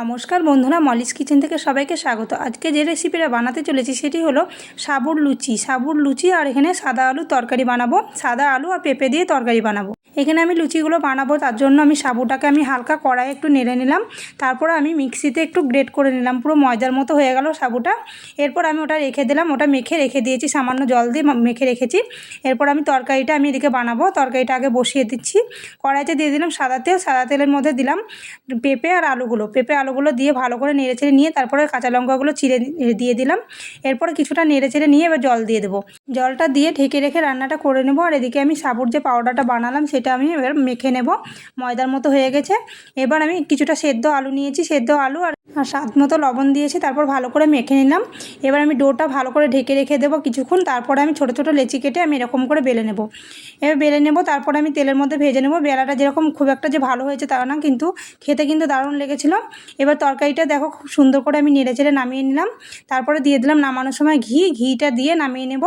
নমস্কার বন্ধুরা, Molly's kitchen থেকে সবাইকে স্বাগত। আজকে যে রেসিপিটা বানাতে চলেছি সেটি হলো সাবুর লুচি। সাবুর লুচি আর এখানে সাদা আলু তরকারি বানাবো। সাদা আলু আর পেঁপে দিয়ে তরকারি বানাবো। এখানে আমি লুচিগুলো বানাবো, তার জন্য আমি সাবুটাকে আমি হালকা কড়াই একটু নেড়ে নিলাম। তারপর আমি মিক্সিতে একটু গ্রেট করে নিলাম, পুরো ময়দার মতো হয়ে গেল সাবুটা। এরপর আমি ওটা রেখে দিলাম, ওটা মেখে রেখে দিয়েছি, সামান্য জল দিয়ে মেখে রেখেছি। এরপর আমি তরকারিটা আমি এদিকে বানাবো, তরকারিটা আগে বসিয়ে দিচ্ছি। কড়াইতে দিয়ে দিলাম সাদা তেল, সাদা তেলের মধ্যে দিলাম পেঁপে আর আলুগুলো। পেঁপে আলুগুলো দিয়ে ভালো করে নেড়ে চেড়ে নিয়ে তারপরে কাঁচা লঙ্কাগুলো চিড়ে দিয়ে দিলাম। এরপরে কিছুটা নেড়ে চেড়ে নিয়ে এবার জল দিয়ে দেবো। জলটা দিয়ে ঢেকে রেখে রান্নাটা করে নেব। আর এদিকে আমি সাবুর যে পাউডারটা বানালাম সেটা আমি এবার মেখে নেব। ময়দার মতো হয়ে গেছে। এবার আমি কিছুটা সেদ্ধ আলু নিয়েছি। সেদ্ধ আলু আর আর স্বাদ মতো লবণ দিয়েছি, তারপর ভালো করে মেখে নিলাম। এবার আমি ডোটা ভালো করে ঢেকে রেখে দেবো কিছুক্ষণ, তারপরে আমি ছোটো ছোটো লেচি কেটে আমি এরকম করে বেলে নেব। এবার বেলে নেব, তারপরে আমি তেলের মধ্যে ভেজে নেব। বেলাটা যেরকম খুব একটা যে ভালো হয়েছে তা না, কিন্তু খেতে কিন্তু দারুণ লেগেছিলো। এবার তরকারিটা দেখো খুব সুন্দর করে আমি নেড়ে চেড়ে নামিয়ে নিলাম। তারপরে দিয়ে দিলাম নামানোর সময় ঘি, ঘিটা দিয়ে নামিয়ে নেব।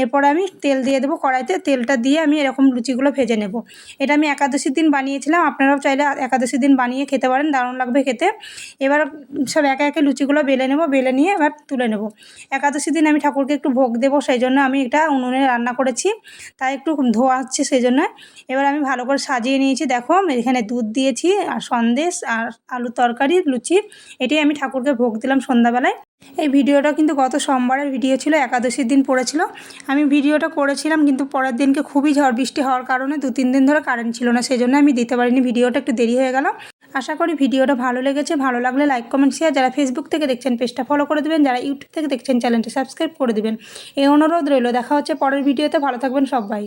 এরপরে আমি তেল দিয়ে দেবো কড়াইতে, তেলটা দিয়ে আমি এরকম লুচিগুলো ভেজে নেব। এটা আমি একাদশীর দিন বানিয়েছিলাম, আপনারাও চাইলে একাদশীর দিন বানিয়ে খেতে পারেন, দারুণ লাগবে খেতে। এবার সব একে একে লুচিগুলো বেলে নেব, বেলে নিয়ে এবার তুলে নেব। একাদশীর দিন আমি ঠাকুরকে একটু ভোগ দেবো, সেই জন্য আমি এটা উনুনে রান্না করেছি। তাই একটু ধোয়া হচ্ছে, সেই জন্য এবার আমি ভালো করে সাজিয়ে নিয়েছি। দেখো, এখানে দুধ দিয়েছি, আর সন্দেশ, আর আলু তরকারি, লুচি, এটাই আমি ঠাকুরকে ভোগ দিলাম সন্ধ্যাবেলায়। এই ভিডিওটা কিন্তু গত সোমবারের ভিডিও ছিল, একাদশীর দিন পড়েছিল। আমি ভিডিওটা করেছিলাম, কিন্তু পরের দিনকে খুবই ঝড় বৃষ্টি হওয়ার কারণে দু তিন দিন ধরে কারেন্ট ছিল না, সেই জন্য আমি দিতে পারিনি, ভিডিওটা একটু দেরি হয়ে গেল। আশা করি ভিডিওটা ভালো লেগেছে। ভালো লাগলে লাইক কমেন্ট শেয়ার যারা ফেসবুক থেকে দেখছেন পেজটা ফলো করে দেবেন। যারা ইউটিউব থেকে দেখছেন চ্যানেলটা সাবস্ক্রাইব করে দেবেন। এই অনুরোধ রইল। দেখা হচ্ছে পরের ভিডিওতে ভালো থাকবেন সবাই।